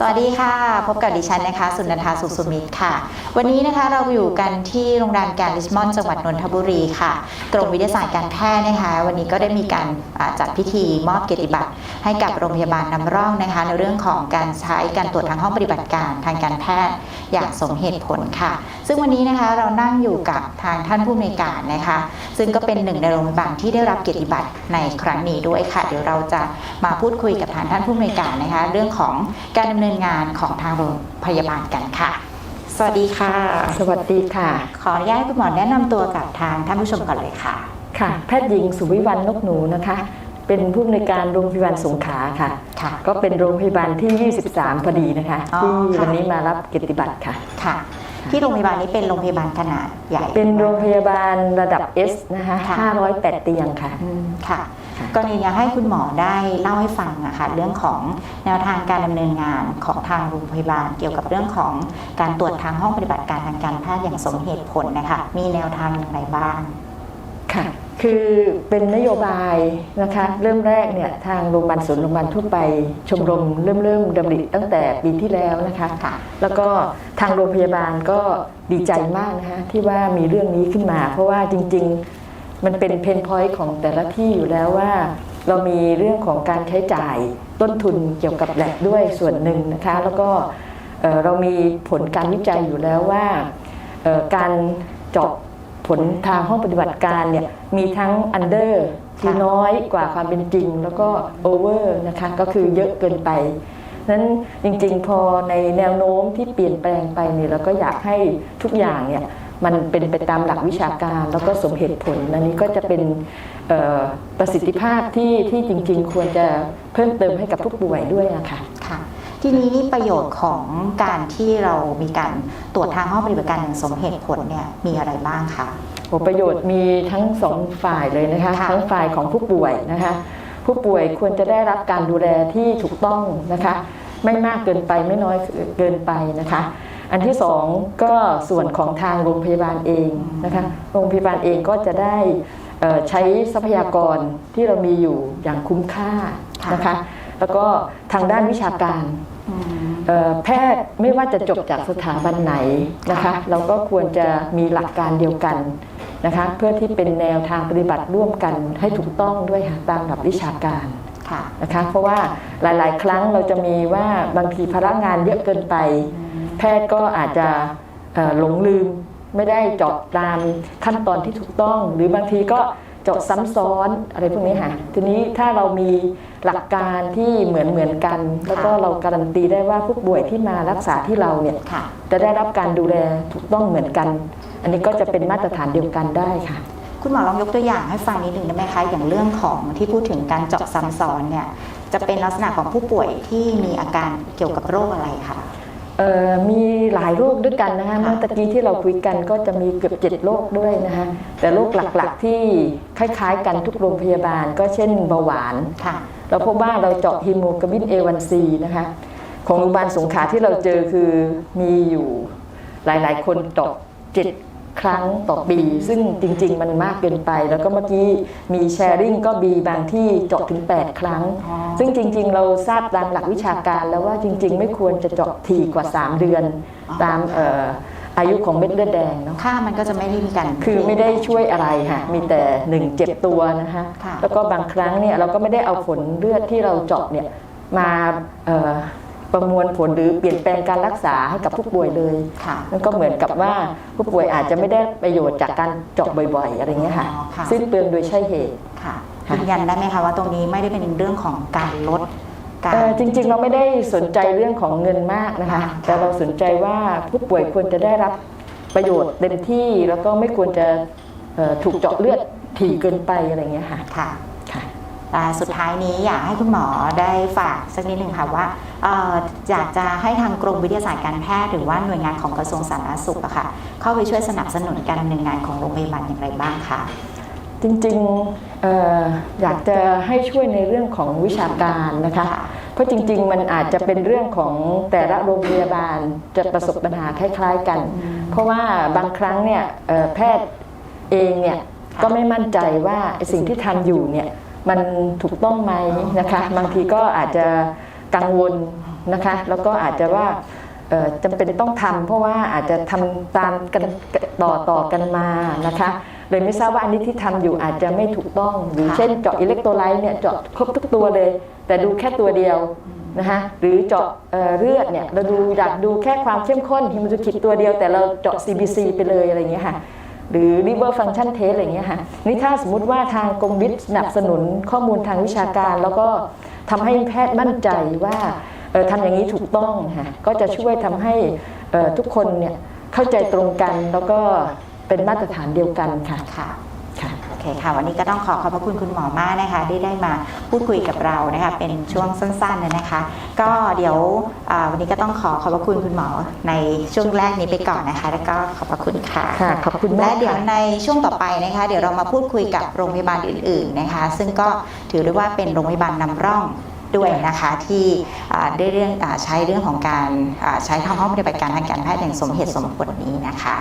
สวัสดีค่ะ พบกับดิฉันนะคะ สุนันทาสุขสุมิตรค่ะ วันนี้นะคะเราอยู่กันที่โรงแรมแกรนด์ริชมอนจังหวัดนนทบุรีค่ะ กรมวิทยาศาสตร์การแพทย์นะคะ วันนี้ก็ได้มีการจัดพิธีมอบเกียรติบัตรให้กับโรงพยาบาลนำร่องนะคะ ในเรื่องของการใช้การตรวจทางห้องปฏิบัติการทางการแพทย์อย่างสมเหตุผลค่ะ ซึ่งวันนี้นะคะเรานั่งอยู่กับทางท่านผู้อำนวยการนะคะ ซึ่งก็เป็นหนึ่งในโรงพยาบาลที่ได้รับเกียรติบัตรในครั้งนี้ด้วยค่ะ เดี๋ยวเราจะมาพูดคุยกับทางท่านผู้อำนวยการนะคะ เรื่องของการดำเนินงานของทางโรงพยาบาลกันค่ะ สวัสดีค่ะ สวัสดีค่ะ ขออนุญาตให้คุณหมอแนะนำตัวกับทางท่านผู้ชมก่อนเลยค่ะ ค่ะ แพทย์หญิงสุวิวันนกหนูนะคะ เป็นผู้อำนวยการโรงพยาบาลสงขลาค่ะ ค่ะ ก็เป็นโรงพยาบาลที่ 23 พอดีนะคะ อ๋อที่ค่ะ วันนี้มารับเกียรติบัตรค่ะ ค่ะ ที่โรงพยาบาลนี้เป็นโรงพยาบาลขนาดใหญ่เป็นโรงพยาบาลระดับ S นะคะค่ะ508 เตียงค่ะอืมค่ะค่ะกรณีอยากให้คุณหมอได้เล่าให้ฟังอะค่ะเรื่องของแนวทางการดำเนินงานของทางโรงพยาบาล เกี่ยวกับเรื่องของการตรวจทางห้องปฏิบัติการทางการแพทย์อย่างสมเหตุผลนะคะมีแนวทางอย่างไรบ้างค่ะ คือเป็นนโยบายนะคะเริ่มแรกเนี่ยทางโรงพยาบาลศูนย์โรงพยาบาลทั่วไปชมรมเริ่มเริ่มดำริตั้งแต่ปีที่แล้วนะคะค่ะแล้วก็ทางโรงพยาบาลก็ดีใจมากนะคะที่ว่ามีเรื่องนี้ขึ้นมา เพราะว่าจริง ๆ มันเป็นเพนพอยต์ของแต่ละที่อยู่แล้วว่า เรามีเรื่องของการใช้จ่ายต้นทุนเกี่ยวกับแลบด้วยส่วนหนึ่งนะคะแล้วก็เอ่อเรามีผลการวิจัยอยู่แล้วว่าเอ่อการเจาะ ผลทางห้องปฏิบัติการเนี่ยมีทั้งอันเดอร์ที่น้อยกว่าความเป็นจริง แล้วก็โอเวอร์นะคะก็คือเยอะเกินไปนั้นจริงๆ พอในแนวโน้มที่เปลี่ยนแปลงไปเนี่ยเราก็อยากให้ทุกอย่างเนี่ยมันเป็นไปตามหลักวิชาการแล้วก็สมเหตุผลอันนี้ก็จะเป็นประสิทธิภาพที่ที่จริงๆ ควรจะเพิ่มเติมให้กับผู้ป่วยด้วยอะคะ ทีนี้นี่ประโยชน์ของการที่เรามีการตรวจทางห้องปฏิบัติการอย่างสมเหตุผลเนี่ยมีอะไรบ้างคะโอ้ประโยชน์มีทั้งสองฝ่ายเลยนะคะค่ะทั้งฝ่ายของผู้ป่วยนะคะ ผู้ป่วยควรจะได้รับการดูแลที่ถูกต้องนะคะ ไม่มากเกินไปไม่น้อยเกินไปนะคะ อันที่สองก็ส่วนของทางโรงพยาบาลเองนะคะโรงพยาบาลเองก็จะได้เอ่อใช้ทรัพยากรที่เรามีอยู่อย่างคุ้มค่านะคะ แล้วก็ทางด้านวิชาการอืมเอ่อแพทย์ไม่ว่าจะจบจากสถาบันไหนนะคะค่ะเราก็ควรจะมีหลักการเดียวกันนะคะเพื่อที่เป็นแนวทางปฏิบัติร่วมกันให้ถูกต้องด้วยค่ะตามหลักวิชาการค่ะนะคะเพราะว่าหลาย ๆ ครั้งเราจะมีว่าบางทีพลังงานเยอะเกินไป แพทย์ก็อาจจะเอ่อหลงลืมไม่ได้เจาะตามขั้นตอนที่ถูกต้อง หรือบางทีก็ เจาะซ้ำซ้อนอะไรพวกนี้ค่ะ ทีนี้ถ้าเรามีหลักการที่เหมือนเหมือนกัน แล้วก็เราการันตีได้ว่าผู้ป่วยที่มารักษาที่เราเนี่ยค่ะจะได้รับการดูแลถูกต้องเหมือนกัน อันนี้ก็จะเป็นมาตรฐานเดียวกันได้ค่ะ คุณหมอลองยกตัวอย่างให้ฟังนิดหนึ่งได้ไหมคะอย่างเรื่องของที่พูดถึงการเจาะซ้ำซ้อนเนี่ยจะเป็นลักษณะของผู้ป่วยที่มีอาการเกี่ยวกับโรคอะไรคะเอ่อ มีหลายโรคด้วยกันนะคะค่ะเมื่อตะกี้ที่เราคุยกันก็จะมีเกือบเจ็ดโรคด้วยนะคะแต่โรคหลักๆที่คล้ายๆ กันทุกโรงพยาบาล ก็เช่นเบาหวานค่ะเราพบว่าเราเจาะฮีโมโกลบิน A1C นะคะของโรงพยาบาลสงขลาที่เราเจอคือมีอยู่หลายๆ คนเจาะเจ็ด ครั้งต่อปี ซึ่งจริง ๆ มันมากเกินไป แล้วก็เมื่อกี้มีแชร์ริ่งก็มีบางที่เจาะถึง 8 ครั้งอ๋อซึ่งจริง ๆ เราทราบตามหลักวิชาการแล้วว่าจริง ๆ ไม่ควรจะเจาะถี่กว่า 3 เดือน ตามเอ่ออายุของเม็ดเลือดแดงเนาะค่ามันก็จะไม่ได้มีการคือไม่ได้ช่วยอะไรค่ะ มีแต่หนึ่งเจ็บตัวนะคะค่ะแล้วก็บางครั้งเนี่ยเราก็ไม่ได้เอาผลเลือดที่เราเจาะเนี่ยมาเอ่อ ประมวลผลหรือเปลี่ยนแปลงการรักษาให้กับผู้ป่วยเลยค่ะนั่นก็เหมือนกับว่าผู้ป่วยอาจจะไม่ได้ประโยชน์จากการเจาะบ่อยๆ อะไรเงี้ยค่ะอ๋อค่ะสิ้นเปลืองโดยใช่เหตุค่ะค่ะยืนยันได้ไหมคะว่าตรงนี้ไม่ได้เป็นเรื่องของการลดการเอ่อจริงๆ เราไม่ได้สนใจเรื่องของเงินมากนะคะค่ะแต่เราสนใจว่าผู้ป่วยควรจะได้รับประโยชน์เต็มที่แล้วก็ไม่ควรจะเอ่อถูกเจาะเลือดถี่เกินไปอะไรเงี้ยค่ะค่ะค่ะอ่า สุดท้ายนี้อยากให้คุณหมอได้ฝากสักนิดหนึ่งค่ะว่าเอ่ออยากจะให้ทางกรมวิทยาศาสตร์การแพทย์หรือว่าหน่วยงานของกระทรวงสาธารณสุขอะค่ะเข้าไปช่วยสนับสนุนการดำเนินงานของโรงพยาบาลอย่างไรบ้างคะจริงๆเอ่ออยากจะให้ช่วยในเรื่องของวิชาการนะคะ เพราะจริง ๆ มันอาจจะเป็นเรื่องของแต่ละโรงพยาบาลจะประสบปัญหาคล้าย ๆ กัน เพราะว่าบางครั้งเนี่ยเอ่อแพทย์เองเนี่ยก็ไม่มั่นใจว่าไอ้สิ่งที่ทำอยู่เนี่ย มันถูกต้องไหมนะคะ บางทีก็อาจจะกังวลนะคะ แล้วก็อาจจะว่าเอ่อจำเป็นต้องทำเพราะว่าอาจจะทำตามกันต่อต่อกันมานะคะเลยไม่ทราบว่าอันนี้ที่ทำอยู่อาจจะไม่ถูกต้องหรือค่ะเช่นเจาะอิเล็กโทรไลต์เนี่ยเจาะครบทุกตัวเลย แต่ดูแค่ตัวเดียวนะคะหรือเจาะเอ่อเลือดเนี่ยเราดูอยากดูแค่ความเข้มข้นฮิมูโตคิดตัวเดียวแต่เราเจาะ CBC ไปเลยอะไรอย่างเงี้ยค่ะ หรือ liver function test อะไรเงี้ยค่ะนี่ถ้าสมมติว่าทางกรมวิทย์สนับสนุนข้อมูลทางวิชาการ แล้วก็ทำให้แพทย์มั่นใจว่าเอ่อทำอย่างนี้ถูกต้องค่ะก็จะช่วยทำให้ทุกคนเนี่ยเข้าใจตรงกันแล้วก็เป็นมาตรฐานเดียวกันค่ะ ค่ะค่ะโอเคค่ะ วันนี้ก็ต้องขอขอบพระคุณคุณหมอมากนะคะที่ได้มาพูดคุยกับเรานะคะเป็นช่วงสั้นๆเลยนะคะ ก็เดี๋ยวอ่าวันนี้ก็ต้องขอขอบพระคุณคุณหมอในช่วงแรกนี้ไปก่อนนะคะ แล้วก็ขอบพระคุณค่ะ ค่ะขอบคุณมากและเดี๋ยวค่ะในช่วงต่อไปนะคะ เดี๋ยวเรามาพูดคุยกับโรงพยาบาลอื่น ๆนะคะ ซึ่งก็ถือได้ว่าเป็นโรงพยาบาลนำร่องด้วยนะคะที่อ่าได้เรื่องอาใช้เรื่องของการอ่าใช้ทางห้องปฏิบัติการทางการแพทย์อย่างสมเหตุสมผลนี้นะคะ